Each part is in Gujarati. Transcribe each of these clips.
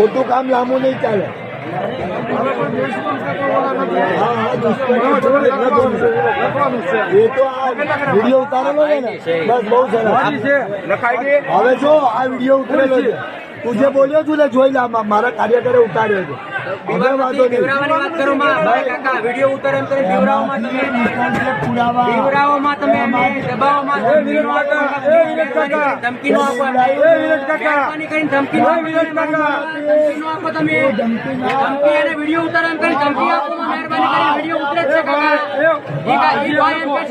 ખોટું કામ લાંબુ નહીં ચાલે એ તો આ વીડિયો ઉતારેલો છે ને બસ બહુ સરસ હવે જો આ વીડિયો ઉતરેલો છે તું જે બોલ્યો છું ને જોઈ લે મારા કાર્યકરે ઉતાર્યો છે. હવે વાંધો નહીં.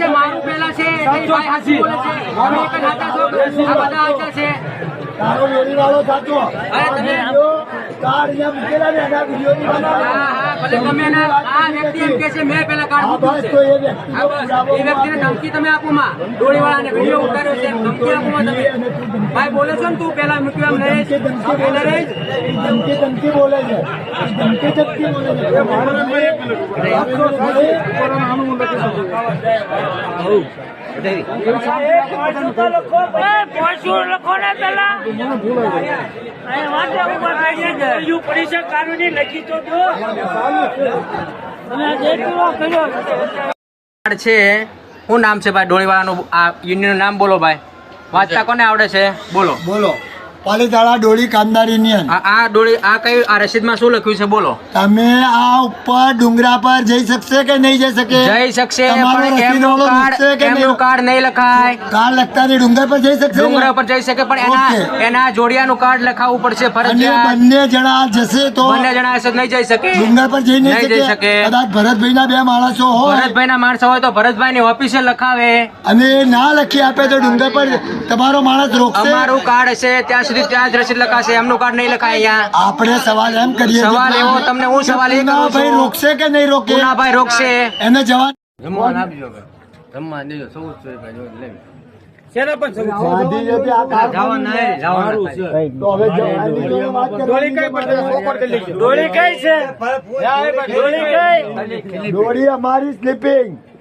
મારું પેલા છે. તારો સાચો. અરે તમે- વીડિયો તાર અહીંયા મૂકેલા ને એના વિડીયોની વાત હા આવે. હા ભલે તમે એને આ વ્યક્તિ એમ કહે છે મેં પહેલા કાર્ડ હા મૂક્યું બસ છે. તો એ વ્યક્તિનો હા બસ પુરાવો એ વ્યક્તિને ધમકી તમે આપો માં ડોળીવાળાને વીડિયો ઉતાર્યો ધમકી આપો માં તમે. ભાઈ બોલે છો ને તું? પેલા મૂક્યું એમ નરેશ. ધમકી બોલે છે. ધમકી ધમકી બોલે છે. છે. શું નામ છે ભાઈ? ડોળીવાળાનું, આ યુનિયનનું નામ બોલો ભાઈ. વાંચતા કોને આવડે છે? બોલો. બોલો. પાલીતાણા ડોળી કામદાર યુનિયન આ ડોળી આ કઈ આ રસીદમાં શું લખ્યું છે? બોલો. તમે આ ઉપર ડુંગરા પર જઈ શકશે કે નહીં જઈ શકે? જઈ શકશે પણ રસીદ એમનું વાળો મૂકશે કાર્ડ કે કાર્ડ નહીં લખાય? કાર લગતા નહીં ડુંગર પર જઈ શકશે? ડુંગરા પર જઈ શકે પણ એના એના જોડિયાનું કાર્ડ લખાવવું પડશે ફરજિયાત. બંને જણા જશે તો બંને જણા હશે નહીં જઈ શકે. ડુંગર પર જઈ નહીં નહીં જઈ શકે. શકે. કદાચ ભરતભાઈ ના બે માણસો હોય. ભરતભાઈ ના માણસો હોય તો ભરતભાઈ ની ઓફિસે લખાવે. અને ના લખી આપે તો ડુંગર પર તમારો માણસ રોકશે? અમારું કાર્ડ હશે ત્યાં સુધી ત્યાં જ રસીદ લખાશે એમનું કાર્ડ નહીં લખાય અહીંયા. આપણે સવાલ એમ કરીએ સવાલ એવો તમને હું સવાલ એ કરું ભાઈ રોકશે કે નહીં રોકે? ના ભાઈ રોકશે એને જવાબ ગાંધીજીથી આ કામ તો હવે જવાની તો વાત કરવાની. દોરી અમારી સ્લીપિંગ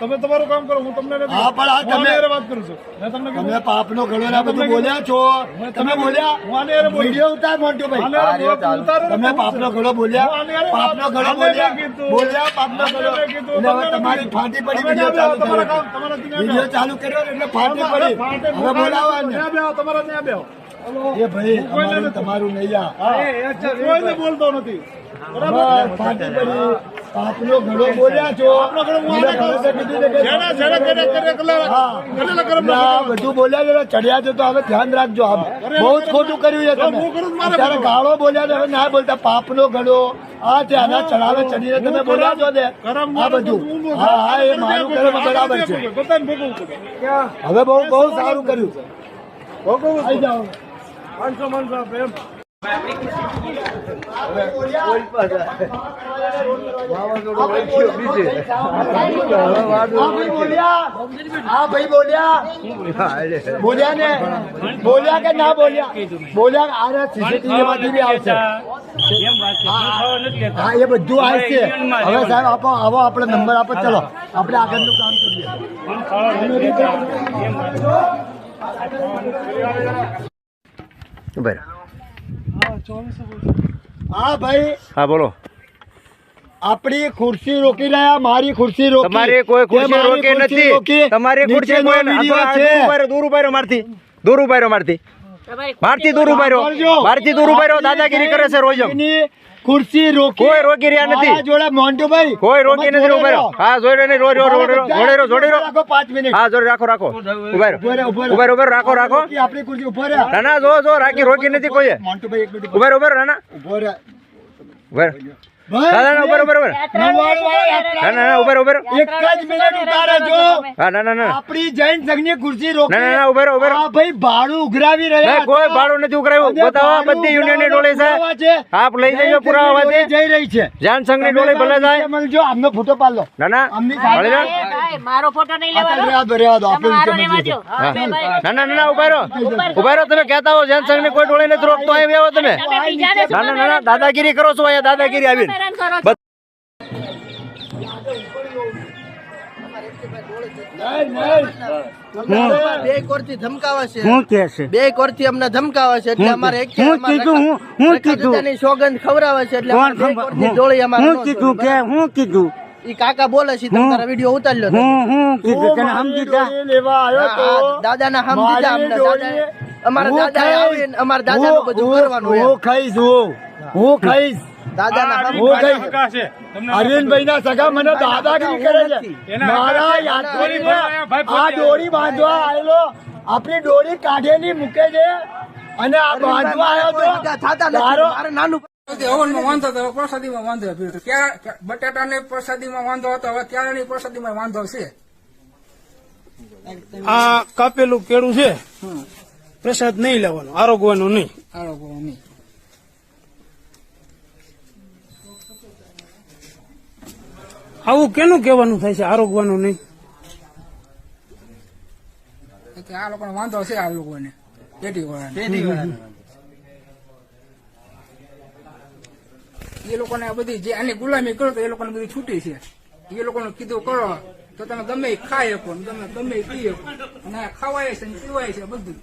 તમે તમારું કામ કરો હું તમને હા પણ આ તમે વાત કરું છું. મેં તમને તમે પાપનો ઘડો બધું બોલ્યા છો. તમે બોલ્યા? હું આની હારે બોલું. ઉતાર મોન્ટુ ભાઈ. તમે પાપનો ઘડો બોલ્યા. પાપનો વાત- બોલ્યા. બોલ્યા પાપનો તમને તમારી ફાટી પડી વીડિયો ચાલુ કર્યો તમારા કામ- તમારા ત્યાં વીડિયો. ચાલુ કર્યો એટલે ફાંટી પડી. હવે બોલાવો ને ત્યાં બેહો, તમારા ત્યાં બેહો. એ ભાઈ તમારું નહીં આ. બોલતો નથી. બરાબર? બસ, પડી. પાપનો ઘડો બોલ્યા છો. આપનો ઘણો હું આને કહું છું. ને જેને- જેને કરે- કરે- કરે- હા. કરેલા કર્મ બધું બોલ્યા છે ચડ્યા છે તો હવે ધ્યાન રાખજો આમ. બહુ જ ખોટું કર્યું છે તમે. કરું અત્યારે ગાળો બોલ્યા છે હવે ના બોલતા. પાપનો ઘડો. આ છે આના ચડાવે ચડીને તમે બોલ્યા છો ને? આ બધું. હા હા એ મારું કર્મ બરાબર છે. હવે બહુ બહુ સારું કર્યું. જ આવી જાઓ. પાંચસો આપે એમ. ને બોલ્યા બોલ્યા આને સીસીટીવી બી આવશે હા એ બધું આવશે હવે સાહેબ આપો આવો આપણે નંબર આપો ચલો આપણે આગળનું કામ કરીએ હા ભાઈ. હા બોલો. આપણી ખુરશી રોકી રહ્યા મારી ખુરશી રોકી. તમારી કોઈ ખુરશી રોકી નથી. તમારી ખુરશી કોઈ છે. દૂર ઊભા રહ્યો, દૂર ઊભા રહ્યો મારથી. દૂર ઊભા રહ્યો મારથી. મારથી દૂર ઊભા રહ્યો મારથી દૂર ઊભા રહ્યો દાદાગીરી કરે છે રોજ. ખુરશી રોકી કોઈ રોકી રહ્યા નથી. જોડે મોન્ટુભાઈ કોઈ રોકી નથી ઊભા જોડે રહ્યો હા જોડે નહીં રો રો રોડ રોડ જોડે રહ્યો જોડે રહ્યો રાખો 5 મિનિટ. હા જોડે રાખો રાખો. ઊભા ઊભા રહ્યો રહો, ઊભા રહો. ઊભા રહો, ઊભા રહો, રાખો રાખો. આપણી ખુરશી ઊભો રહ્યા. ના ના જો જો રાખી રોકી નથી કોઈએ. મોન્ટુભાઈ એક મિનિટ ઊભા રહો, ઊભા રહો, ના ના ઊભો રહો. ભાઈ, ના ના ના ઊભા ઊભા ઊભા નવાણું વાળા યાત્રા ના ના ના ઊભા ઊભા એક જ મિનિટ ઉતારે જો. હા ના ના ના. આપણી જૈન સંઘની ખુરશી રોકી ના ના ના ઊભા રહો, ઊભા રહો. આ ભાઈ ભાડું ઉઘરાવી રહ્યા કોઈ ભાડું નથી ઉઘરાવ્યું. બતાવો બધી યુનિયનની ડોળી છે. આપ લઈ જજો પુરાવા જઈ રહી છે. જાન સંઘની ડોળી ભલે થાય. જાય મળજો આમનો ફોટો પાડો ના ના. મારો ફોટો નહીં લેવાનો. રહેવા દો, રહેવા દો, આપણે બે. ના ના ના ના ઊભા રહો. ઊભા રહો. તમે કહેતા હો જાન સંઘની કોઈ ડોળી નથી રોકતો અહીં બેહો તમે. તમે બીજાને શું ના ના ના ના દાદાગીરી કરો છો અહીંયા દાદાગીરી આવીને. હેરાન કરો છો? બે કોરથી ધમકાવે છે. શું કે છે? બે કોરથી અમને ધમકાવે છે એટલે અમારે એક હું કીધું હું હું કીધું. ની સોગંદ ખવડાવે છે એટલે કોણ અમારે બે ખબર- કોરથી ડોળી અમારે હું કીધું કે. હું કીધું ઈ કાકા બોલે છે તમે તારા વીડિયો ઉતારી લો હું હું કીધું તને સમજી જા. લેવા આવ્યો તો. દાદા ના હમ દીધા અમને દાદા અમારા દાદા. આવીને અમારા દાદા નું બધું કરવાનું હું ખાઈશ હું. હું ખાઈશ. દાદા ના હમ હું ખાઈશ. અરવિંદભાઈ ના સગા મને દાદાગીરી કરે છે. મારા યાત્રીને આ દોરી બાંધવા આવેલો. આપણી દોરી કાઢેલી મૂકે છે. અને આ બાંધવા આવ્યો તો તારો મારે નાનું હવનમાં વાંધો હતો પ્રસાદીમાં વાંધો હતો. ક્યાં બટાટાને પ્રસાદીમાં વાંધો હતો? હવે ત્યાંની પ્રસાદીમાં વાંધો છે. આ કાપેલું કેળું છે. પ્રસાદ નહીં લેવાનો આરોગવાનો નહીં. આ નહીં. આવું કેનું કહેવાનું થાય છે આરોગવાનું નહીં? આ લોકોને વાંધો છે આ લોકોને પેટી વાળાને લોકોને આ બધી જે આની ગુલામી કરો તો એ લોકોને બધી છૂટી છે. એ લોકોનું કીધું કરો, તો તમે ગમે ખાઈ શકો તમે ગમે પી શકો. અને ખવાય છે પીવાય છે બધું.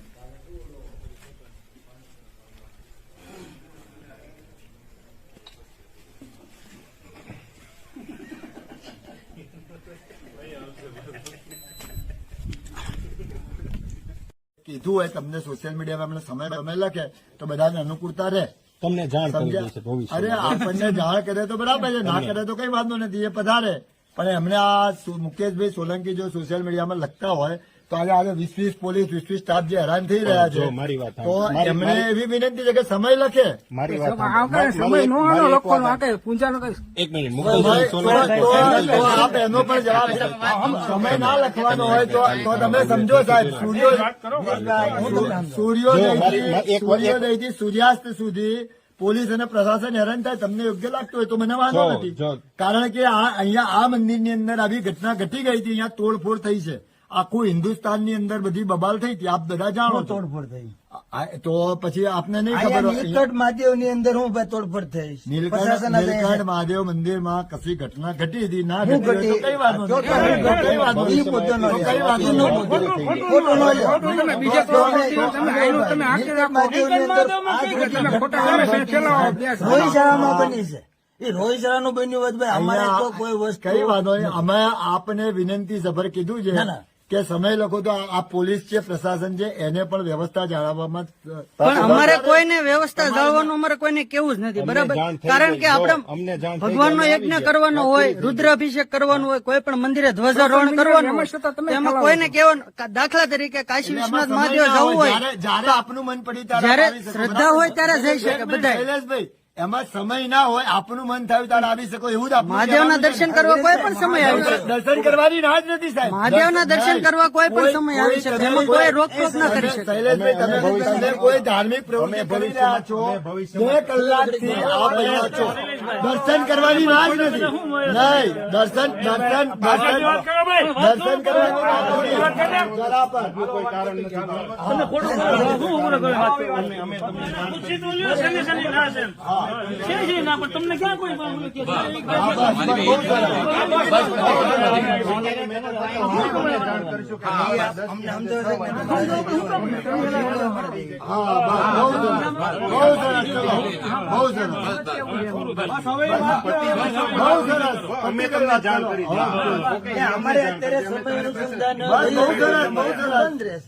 કીધું હોય તમને સોશિયલ મીડિયામાં સમય સમય લખે તો બધાને અનુકૂળતા રહે. તમને જાણ કરી દેશે ભવિષ્ય અરે આપણને જાણ કરે તો બરાબર છે. ના કરે તો કઈ વાંધો નથી એ પધારે. પણ એમને આ મુકેશભાઈ સોલંકી જો સોશિયલ મીડિયામાં લખતા હોય તો આજે આજે વીસ વીસ પોલીસ વીસ વીસ સ્ટાફ જે હેરાન થઈ રહ્યા છે મારી વાત તો એમને એવી વિનંતી છે કે સમય લખે. મારી વાત સમય નો એક મિનિટ આપ એનો પણ જવાબ સમય ના લખવાનો હોય તો તમે સમજો સાહેબ સૂર્યો સૂર્યોદયથી સૂર્યોદયથી સૂર્યાસ્ત સુધી પોલીસ અને પ્રશાસન હેરાન થાય તમને યોગ્ય લાગતું હોય તો મને વાંધો નથી. કારણ કે આ અહીંયા આ મંદિરની અંદર આવી ઘટના ઘટી ગઈ હતી અહીંયા તોડફોડ થઈ છે. આખું હિન્દુસ્તાનની અંદર બધી બબાલ થઈ હતી આપ બધા જાણો તોડફોડ થઈ તો પછી આપને નહીં ખબર નીલકંઠ મહાદેવની અંદર હું તોડફોડ થઈ નીલકંઠ નીલકંઠ મહાદેવ મંદિરમાં કશી ઘટના ઘટી હતી ના ઘટી? કઈ વાત. કઈ વાંધો ઈ નહીં. મુદ્દો નો તો લે. કઈ વાંધો ઈ નો નહીં. મુદ્દો. ખોટો નો લે. તમે બીજા તો કોઈ તો તમે આયનું તમે આખી નીલકંઠ રાખો. મહાદેવની અંદર આ જ તમે ઘટના ખોટા તમે ફેલાવો અભ્યાસ. રોહિશાળામાં બની છે એ રોહિશાળાનું બન્યું હોત અમારે તો કોઈ વસ્તુ કઈ વાંધો નહીં અમે આપને વિનંતી સભર કીધું છે ના, ના. કે સમય લખો તો આ પોલીસ છે પ્રશાસન છે એને પણ વ્યવસ્થા જાળવવામાં પણ અમારે કોઈને વ્યવસ્થા જાળવવાનું અમારે કોઈને કેવું જ નથી બરાબર? કારણ કે આપણે ભગવાનનો યજ્ઞ કરવાનો. હોય રુદ્રાભિષેક કરવાનો હોય કોઈ પણ મંદિરે ધ્વજારોહણ કરવાનું એમાં કોઈને કહેવાનું દાખલા તરીકે કાશી વિશ્વનાથ મહાદેવ જવું હોય. જ્યારે જ્યારે આપનું મન પડી ત્યારે જ્યારે શ્રદ્ધા હોય ત્યારે જઈ શકે બધા શૈલેષભાઈ એમાં સમય ના હોય આપનું મન થયું ત્યારે આવી શકો એવું જ મહાદેવના દર્શન કરવા કોઈ પણ સમય આવી શકે દર્શન કરવાની રાહ જ નથી સાહેબ. મહાદેવના દર્શન કરવા કોઈ પણ સમય આવી શકે એમાં કોઈ રોકટોક ના કરી શકે. શૈલેષભાઈ તમે તમે કોઈ ધાર્મિક પ્રવૃત્તિ કરી રહ્યા છો બે કલાકથી આપ અહીંયા છો. દર્શન કરવાની રાહ જ નથી. નહીં દર્શન દર્શન દર્શન દર્શન કરવાની જરા પર. કોઈ કારણ નથી. હા. બસ, બહુ છે ના પણ તમને ક્યાં કોઈ અમે તમને જાણ કરી અમારે અત્યારે સમય અનુસંધાન બહુ સરસ બહુ સરસ.